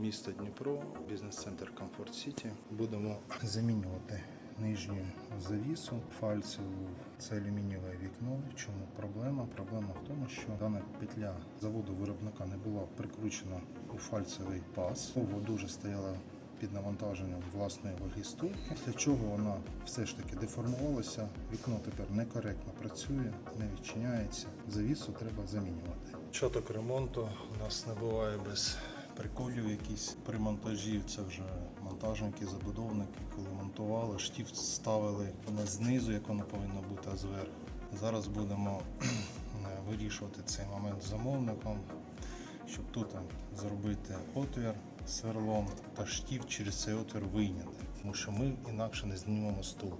місто Дніпро, бізнес-центр Комфорт Сіті. Будемо замінювати нижню завісу фальцеву. Це алюмінієве вікно. В чому проблема? Проблема в тому, що дана петля заводу виробника не була прикручена у фальцевий паз. Довго дуже стояла під навантаженням власної ваги стулки, після чого вона все ж таки деформувалася. Вікно тепер некоректно працює, не відчиняється. Завісу треба замінювати. Чоток ремонту у нас не буває без приколів якісь при монтажі. Це вже монтажники, забудовники, коли монтували, штіфт ставили не знизу, як воно повинно бути, а зверху. Зараз будемо вирішувати цей момент з замовником, щоб тут зробити отвір сверлом та штіфт через цей отвір вийняти, тому що ми інакше не знімемо стул.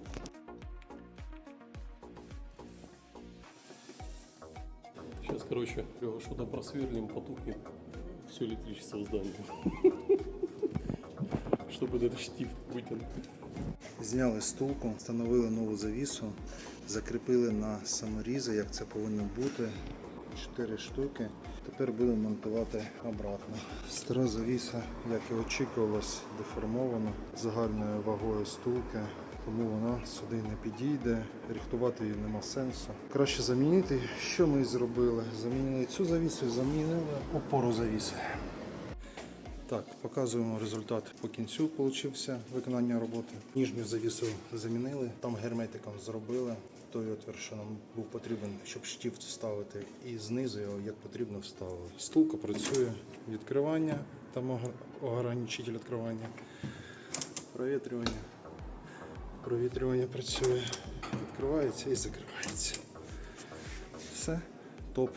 Сейчас, короче, что-то просверлим, потухнет все электричество в здании. Чтобы этот штифт вытянуть. Зняли стулку, встановили нову завісу, закріпили на саморізи, як це повинно бути. Чотири штуки. Тепер будемо монтувати обратно. Стара завіса, як і очікувалось, деформована загальною вагою стулки, тому вона сюди не підійде. Ріхтувати її нема сенсу. Краще замінити. Що ми зробили? Замінили цю завісу, замінили опору завіси. Так, показуємо результат по кінцю. Получився виконання роботи. Ніжню завісу замінили, там герметиком зробили той отвір, що нам був потрібен, щоб штіфт вставити, і знизу його як потрібно вставили. Стулка працює, відкривання, там ограничитель відкривання, провітрювання. Провітрювання працює, відкривається і закривається. Все, топ.